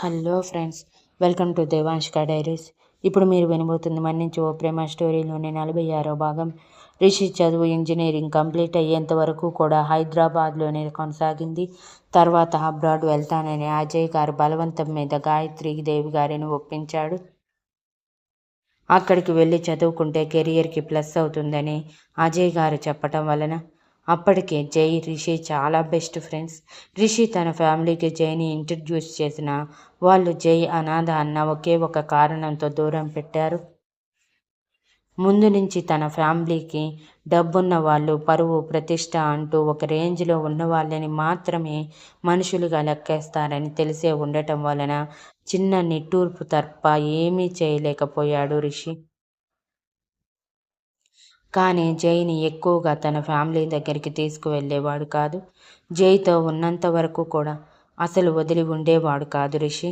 Hello friends welcome to Devanshika diaries. ఇప్పుడు మీరు వినబోతుంది మన్నించి ఓ ప్రేమ స్టోరీలోని నలభై ఆరో భాగం. రిషి చదువు ఇంజనీరింగ్ కంప్లీట్ అయ్యేంత వరకు కూడా హైదరాబాద్లోనే కొనసాగింది. తర్వాత అబ్రాడ్ వెళ్తానని అజయ్ గారు బలవంతం మీద గాయత్రి దేవి గారిని ఒప్పించాడు. అక్కడికి వెళ్ళి చదువుకుంటే కెరియర్కి ప్లస్ అవుతుందని అజయ్ గారు చెప్పటం వలన అప్పటికే జై రిషి చాలా బెస్ట్ ఫ్రెండ్స్ రిషి తన ఫ్యామిలీకి జైని ఇంట్రడ్యూస్ చేసిన వాళ్ళు జై అనాథ అన్న ఒకే ఒక కారణంతో దూరం పెట్టారు. ముందు నుంచి తన ఫ్యామిలీకి డబ్బున్న వాళ్ళు పరువు ప్రతిష్ట అంటూ ఒక రేంజ్లో ఉన్న వాళ్ళని మాత్రమే మనుషులుగా లెక్కేస్తారని తెలిసే ఉండటం వలన చిన్న నిట్టూర్పు తప్ప ఏమీ చేయలేకపోయాడు రిషి. కానీ జైని ఎక్కువగా తన ఫ్యామిలీ దగ్గరికి తీసుకువెళ్ళేవాడు కాదు. జైతో ఉన్నంత వరకు కూడా అసలు వదిలి ఉండేవాడు కాదు రిషి.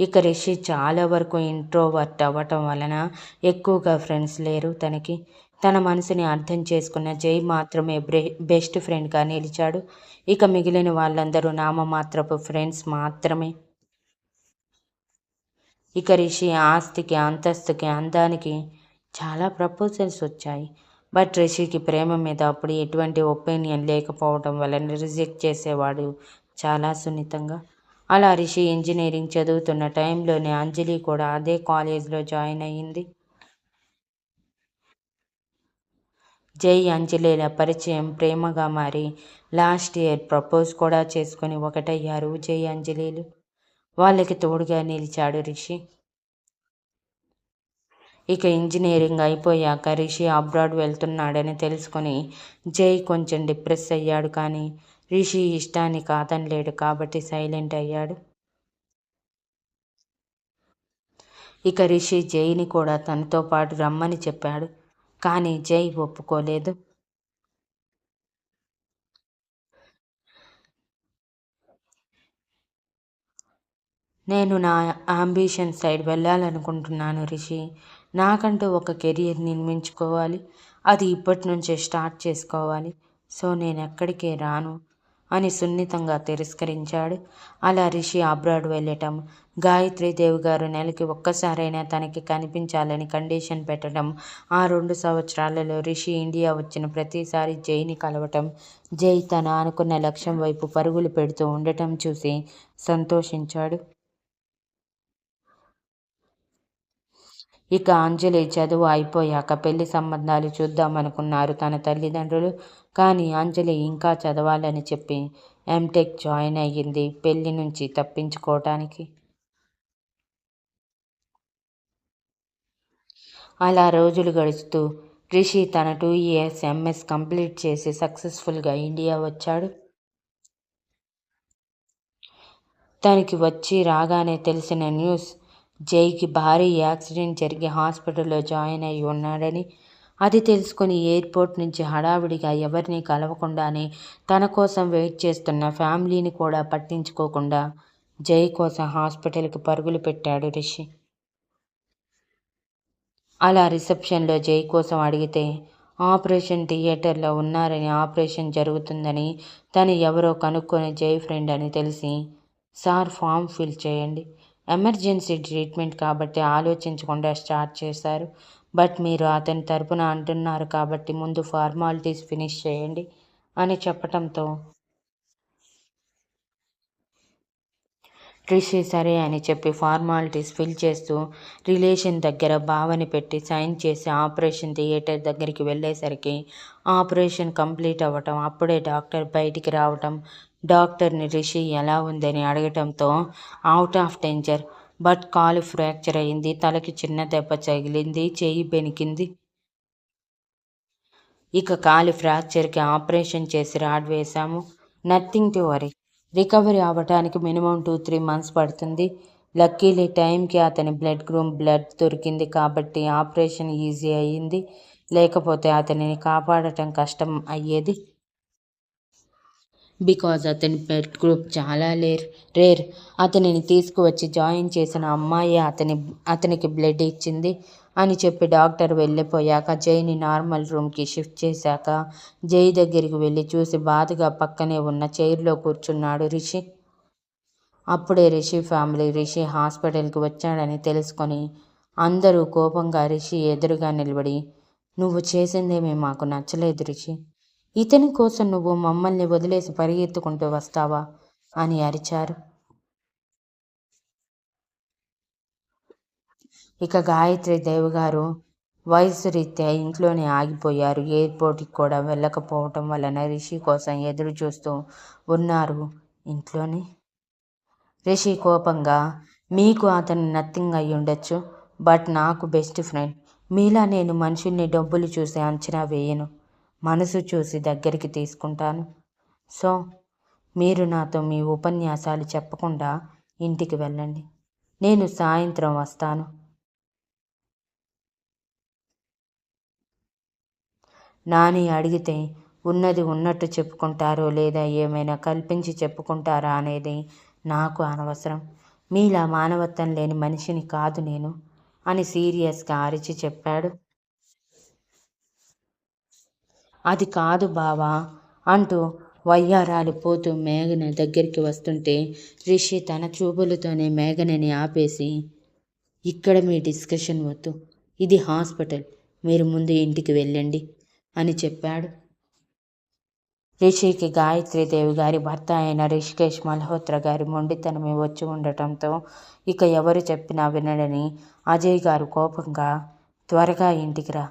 ఇక రిషి చాలా వరకు ఇంట్రోవర్ట్ అవ్వటం వలన ఎక్కువగా ఫ్రెండ్స్ లేరు తనకి. తన మనసుని అర్థం చేసుకున్న జై మాత్రమే బెస్ట్ ఫ్రెండ్గా నిలిచాడు. ఇక మిగిలిన వాళ్ళందరూ నామమాత్రపు ఫ్రెండ్స్ మాత్రమే. ఇక రిషి ఆస్తికి అంతస్తుకి అందానికి చాలా ప్రపోజల్స్ వచ్చాయి. బట్ రిషికి ప్రేమ మీద అప్పుడు ఎటువంటి ఒపీనియన్ లేకపోవడం వలన రిజెక్ట్ చేసేవాడు చాలా సున్నితంగా. అలా రిషి ఇంజనీరింగ్ చదువుతున్న టైంలోనే అంజలి కూడా అదే కాలేజ్లో జాయిన్ అయ్యింది. జై అంజలిల పరిచయం ప్రేమగా మారి లాస్ట్ ఇయర్ ప్రపోజ్ కూడా చేసుకుని ఒకటయ్యారు జై అంజలిలు. వాళ్ళకి తోడుగా నిలిచాడు రిషి. ఇక ఇంజనీరింగ్ అయిపోయాక రిషి అబ్రాడ్ వెళ్తున్నాడని తెలుసుకుని జై కొంచెం డిప్రెస్ అయ్యాడు కానీ రిషి ఇష్టాన్ని కాదనలేడు కాబట్టి సైలెంట్ అయ్యాడు. ఇక రిషి జైని కూడా తనతో పాటు రమ్మని చెప్పాడు కానీ జై ఒప్పుకోలేదు. నేను నా అంబిషన్ సైడ్ వెళ్ళాలనుకుంటున్నాను రిషి. నాకంటూ ఒక కెరియర్ నిర్మించుకోవాలి. అది ఇప్పటి నుంచే స్టార్ట్ చేసుకోవాలి. సో నేను ఎక్కడికి రాను అని సున్నితంగా తిరస్కరించాడు. అలా రిషి అబ్రాడ్ వెళ్ళటం గాయత్రీదేవి గారు నెలకి ఒక్కసారైనా తనకి కనిపించాలని కండిషన్ పెట్టడం ఆ రెండు సంవత్సరాలలో రిషి ఇండియా వచ్చిన ప్రతిసారి జైని కలవటం జై తన అనుకున్న లక్ష్యం వైపు పరుగులు పెడుతూ ఉండటం చూసి సంతోషించాడు. ఇక అంజలి చదువు అయిపోయాక పెళ్ళి సంబంధాలు చూద్దామనుకున్నారు తన తల్లిదండ్రులు. కానీ అంజలి ఇంకా చదవాలని చెప్పి ఎంటెక్ జాయిన్ అయ్యింది పెళ్ళి నుంచి తప్పించుకోవటానికి అలా రోజులు గడుస్తూ రిషి తన టూ ఇయర్స్ ఎంఎస్ కంప్లీట్ చేసి సక్సెస్ఫుల్గా ఇండియా వచ్చాడు. తనకి వచ్చి రాగానే తెలిసిన న్యూస్ జైకి భారీ యాక్సిడెంట్ జరిగి హాస్పిటల్లో జాయిన్ అయి ఉన్నాడని అది తెలుసుకుని ఎయిర్పోర్ట్ నుంచి హడావిడిగా ఎవరిని కలవకుండానే తన కోసం వెయిట్ చేస్తున్న ఫ్యామిలీని కూడా పట్టించుకోకుండా జై కోసం హాస్పిటల్కి పరుగులు పెట్టాడు రిషి. అలా రిసెప్షన్లో జై కోసం అడిగితే ఆపరేషన్ థియేటర్లో ఉన్నారని ఆపరేషన్ జరుగుతుందని తను ఎవరో కనుక్కొని జై ఫ్రెండ్ అని తెలిసి సార్ ఫామ్ ఫిల్ చేయండి. ఎమర్జెన్సీ ట్రీట్మెంట్ కాబట్టి ఆలోచించకుండా స్టార్ట్ చేశారు. బట్ మీరు అతని తరపున అంటున్నారు కాబట్టి ముందు ఫార్మాలిటీస్ ఫినిష్ చేయండి అని చెప్పటంతో రిషి సరే అని చెప్పి ఫార్మాలిటీస్ ఫిల్ చేస్తూ రిలేషన్ దగ్గర భావని పెట్టి సైన్ చేసి ఆపరేషన్ థియేటర్ దగ్గరికి వెళ్ళేసరికి ఆపరేషన్ కంప్లీట్ అవ్వటం అప్పుడే డాక్టర్ బయటికి రావటం డాక్టర్ని రిషి ఎలా ఉందని అడగటంతో అవుట్ ఆఫ్ డేంజర్. బట్ కాలు ఫ్రాక్చర్ అయింది. తలకి చిన్న దెబ్బ తగిలింది. చేయి బెనికింది. ఇక కాలు ఫ్రాక్చర్కి ఆపరేషన్ చేసి రాడ్ వేశాము. Nothing to worry. రికవరీ అవ్వడానికి మినిమం టూ త్రీ మంత్స్ పడుతుంది. లక్కీలీ టైంకి అతని బ్లడ్ గ్రూప్ బ్లడ్ దొరికింది కాబట్టి ఆపరేషన్ ఈజీ అయ్యింది. లేకపోతే అతనిని కాపాడటం కష్టం అయ్యేది. బికాజ్ అతని పెట్ గ్రూప్ చాలా లేర్ రేర్. అతనిని తీసుకువచ్చి జాయిన్ చేసిన అమ్మాయి అతని అతనికి బ్లడ్ ఇచ్చింది అని చెప్పి డాక్టర్ వెళ్ళిపోయాక జైని నార్మల్ రూమ్కి షిఫ్ట్ చేశాక జై దగ్గరికి వెళ్ళి చూసి బాధగా పక్కనే ఉన్న చైర్లో కూర్చున్నాడు రిషి. అప్పుడే రిషి ఫ్యామిలీ రిషి హాస్పిటల్కి వచ్చాడని తెలుసుకొని అందరూ కోపంగా రిషి ఎదురుగా నిలబడి నువ్వు చేసిందేమీ మాకు నచ్చలేదు రిషి. ఇతని కోసం నువ్వు మమ్మల్ని వదిలేసి పరిగెత్తుకుంటూ వస్తావా? అని అరిచారు. ఇక గాయత్రి దేవి గారు వయసు రీత్యా ఇంట్లోనే ఆగిపోయారు. ఎయిర్పోర్ట్కి కూడా వెళ్ళకపోవటం వలన రిషి కోసం ఎదురు చూస్తూ ఉన్నారు. ఇంట్లోనే? రిషి కోపంగా మీకు అతను నథింగ్ అయి ఉండొచ్చు బట్ నాకు బెస్ట్ ఫ్రెండ్. మీలా నేను మనుషుల్ని డబ్బులు చూసి అంచనా వేయను. మనసు చూసి దగ్గరికి తీసుకుంటాను. సో మీరు నాతో మీ ఉపన్యాసాలు చెప్పకుండా ఇంటికి వెళ్ళండి. నేను సాయంత్రం వస్తాను. నాని అడిగితే ఉన్నది ఉన్నట్టు చెప్పుకుంటారో లేదా ఏమైనా కల్పించి చెప్పుకుంటారా? అనేది నాకు అనవసరం. మీలా మానవత్వం లేని మనిషిని కాదు నేను అని సీరియస్గా అరిచి చెప్పాడు. అది కాదు బావా అంటూ వయ్యారాలు పోతూ మేఘన దగ్గరికి వస్తుంటే రిషి తన చూపులతోనే మేఘనని ఆపేసి ఇక్కడ మీ డిస్కషన్ వద్దు ఇది హాస్పిటల్ మీరు ముందు ఇంటికి వెళ్ళండి అని చెప్పాడు. రిషికి గాయత్రీదేవి గారి భర్త అయిన రిషికేష్ మల్హోత్రా గారి మొండితనమే వచ్చి ఉండటంతో ఇక ఎవరు చెప్పినా వినడని అజయ్ గారు కోపంగా త్వరగా ఇంటికి రా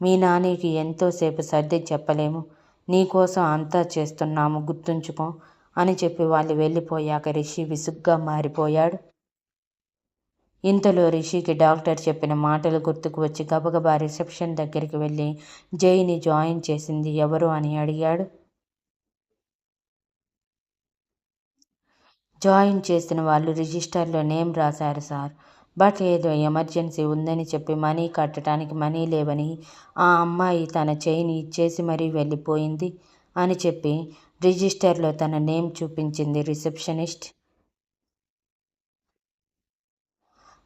మీ నానికి ఎంతోసేపు సర్ది చెప్పలేము. నీకోసం అంతా చేస్తున్నాము గుర్తుంచుకో అని చెప్పి వాళ్ళు వెళ్ళిపోయాక రిషి విసుగ్గా మారిపోయాడు. ఇంతలో రిషికి డాక్టర్ చెప్పిన మాటలు గుర్తుకు వచ్చి గబగబా రిసెప్షన్ దగ్గరికి వెళ్ళి జైని జాయిన్ చేసింది ఎవరు అని అడిగాడు. జాయిన్ చేసిన వాళ్ళు రిజిస్టర్లో నేమ్ రాశారు సార్. బట్ ఏదో ఎమర్జెన్సీ ఉందని చెప్పి మనీ కట్టడానికి మనీ లేవని ఆ అమ్మాయి తన చైన్ ఇచ్చేసి మరీ వెళ్ళిపోయింది అని చెప్పి రిజిస్టర్లో తన నేమ్ చూపించింది రిసెప్షనిస్ట్.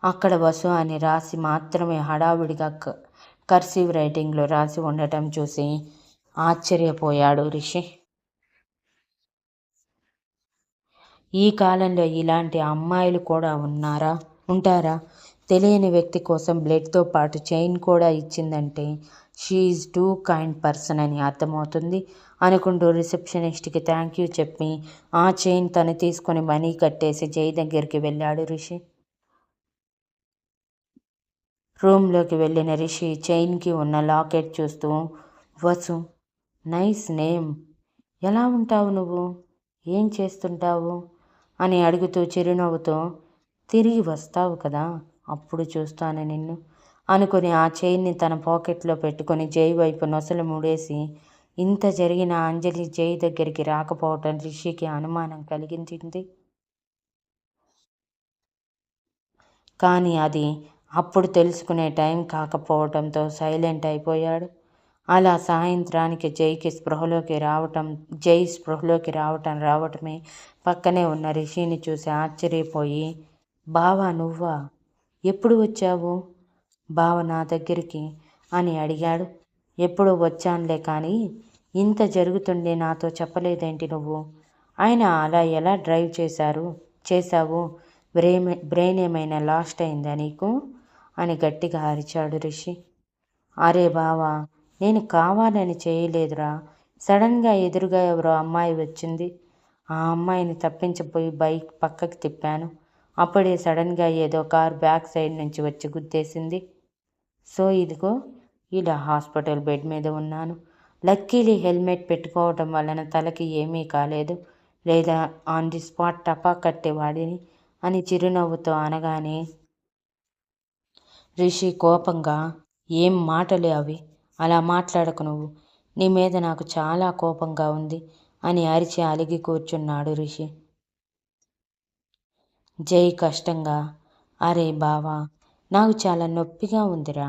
అక్కడ వసు అని రాసి మాత్రమే హడావుడిగా కర్సివ్ రైటింగ్లో రాసి ఉండటం చూసి ఆశ్చర్యపోయాడు రిషి. ఈ కాలంలో ఇలాంటి అమ్మాయిలు కూడా ఉన్నారా? ఉంటారా? తెలియని వ్యక్తి కోసం బ్లడ్తో పాటు చైన్ కూడా ఇచ్చిందంటే షీఈ్ టూ కైండ్ పర్సన్ అని అర్థమవుతుంది. అనుకుంటూ రిసెప్షనిస్ట్కి థ్యాంక్ యూ చెప్పి ఆ చైన్ తను తీసుకొని మనీ కట్టేసి జై దగ్గరికి వెళ్ళాడు రిషి. రూమ్లోకి వెళ్ళిన రిషి చైన్కి ఉన్న లాకెట్ చూస్తూ వసు నైస్ నేమ్. ఎలా ఉంటావు నువ్వు? ఏం చేస్తుంటావు? అని అడుగుతూ చిరునవ్వుతో తిరిగి వస్తావు కదా అప్పుడు చూస్తాను నిన్ను. అనుకుని ఆ చైన్ని తన పాకెట్లో పెట్టుకొని జై వైపు నొసలు ముడేసి ఇంత జరిగిన అంజలి జై దగ్గరికి రాకపోవటం రిషికి అనుమానం కలిగించింది. కానీ అది అప్పుడు తెలుసుకునే టైం కాకపోవటంతో సైలెంట్ అయిపోయాడు. అలా సాయంత్రానికి జైకి స్పృహలోకి రావటం జై స్పృహలోకి రావటం రావటమే పక్కనే ఉన్న రిషిని చూసి ఆశ్చర్యపోయి బావా నువ్వా? ఎప్పుడు వచ్చావు? బావ నా దగ్గరికి అని అడిగాడు. ఎప్పుడు వచ్చానులే కానీ ఇంత జరుగుతుండే నాతో చెప్పలేదేంటి నువ్వు? ఆయన అలా ఎలా డ్రైవ్ చేశారు? చేశావు? బ్రెయిన్ బ్రెయిన్ ఏమైనా లాస్ట్ అయిందా నీకు? అని గట్టిగా అరిచాడు రిషి. అరే బావా నేను కావాలని చేయలేదురా. సడన్గా ఎదురుగా ఎవరో అమ్మాయి వచ్చింది. ఆ అమ్మాయిని తప్పించబోయి బైక్ పక్కకి తిప్పాను. అప్పుడే సడన్గా ఏదో కార్ బ్యాక్ సైడ్ నుంచి వచ్చి గుద్దేసింది. సో ఇదిగో ఇలా హాస్పిటల్ బెడ్ మీద ఉన్నాను. లక్కీలీ హెల్మెట్ పెట్టుకోవటం వలన తలకి ఏమీ కాలేదు. లేదా ఆన్ ది స్పాట్ టపా కట్టేవాడిని అని చిరునవ్వుతో అనగానే రిషి కోపంగా? ఏం మాటలు అవి? అలా మాట్లాడకు నువ్వు. నీ మీద నాకు చాలా కోపంగా ఉంది అని అరిచి అలిగి కూర్చున్నాడు రిషి. జై కష్టంగా. అరే బావా నాకు చాలా నొప్పిగా ఉందిరా.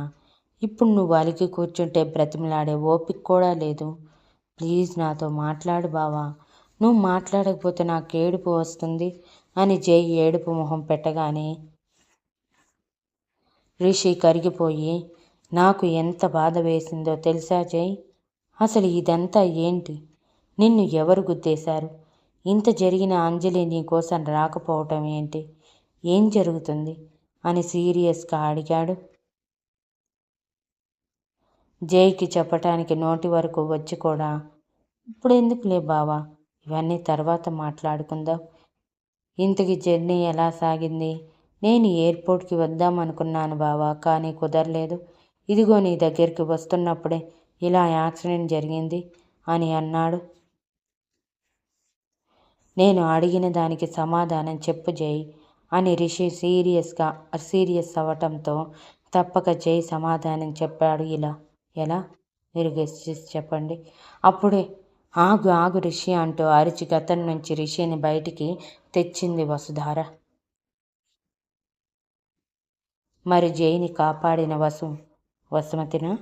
ఇప్పుడు నువ్వు అలిగి కూర్చుంటే బ్రతిమలాడే ఓపిక కూడా లేదు. ప్లీజ్ నాతో మాట్లాడు బావా. నువ్వు మాట్లాడకపోతే నాకు ఏడుపు వస్తుంది అని జై ఏడుపు మొహం పెట్టగానే రిషి కరిగిపోయి నాకు ఎంత బాధ వేసిందో తెలుసా జై? అసలు ఇదంతా ఏంటి? నిన్ను ఎవరు గుద్దేశారు? ఇంత జరిగిన అంజలి నీ కోసం రాకపోవటం ఏంటి? ఏం జరుగుతుంది? అని సీరియస్గా అడిగాడు. జైకి చెప్పటానికి నోటి వరకు వచ్చి కూడా ఇప్పుడు ఎందుకులే బావా? ఇవన్నీ తర్వాత మాట్లాడుకుందాం. ఇంతకి జర్నీ ఎలా సాగింది? నేను ఎయిర్పోర్ట్కి వద్దామనుకున్నాను బావా కానీ కుదరలేదు. ఇదిగో నీ దగ్గరికి వస్తున్నప్పుడే ఇలా యాక్సిడెంట్ జరిగింది అని అన్నాడు. నేను అడిగిన దానికి సమాధానం చెప్పు జై అని రిషి సీరియస్గా సీరియస్ అవ్వటంతో తప్పక జై సమాధానం చెప్పాడు. ఇలా ఎలా? మీరు గెస్ట్ చేసి చెప్పండి. అప్పుడే ఆగు ఆగు రిషి అంటూ అరిచి గతం నుంచి రిషిని బయటికి తెచ్చింది వసుధార. మరి జైని కాపాడిన వసు వసుమతిన?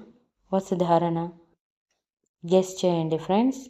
వసుధారణ గెస్ట్ చేయండి friends.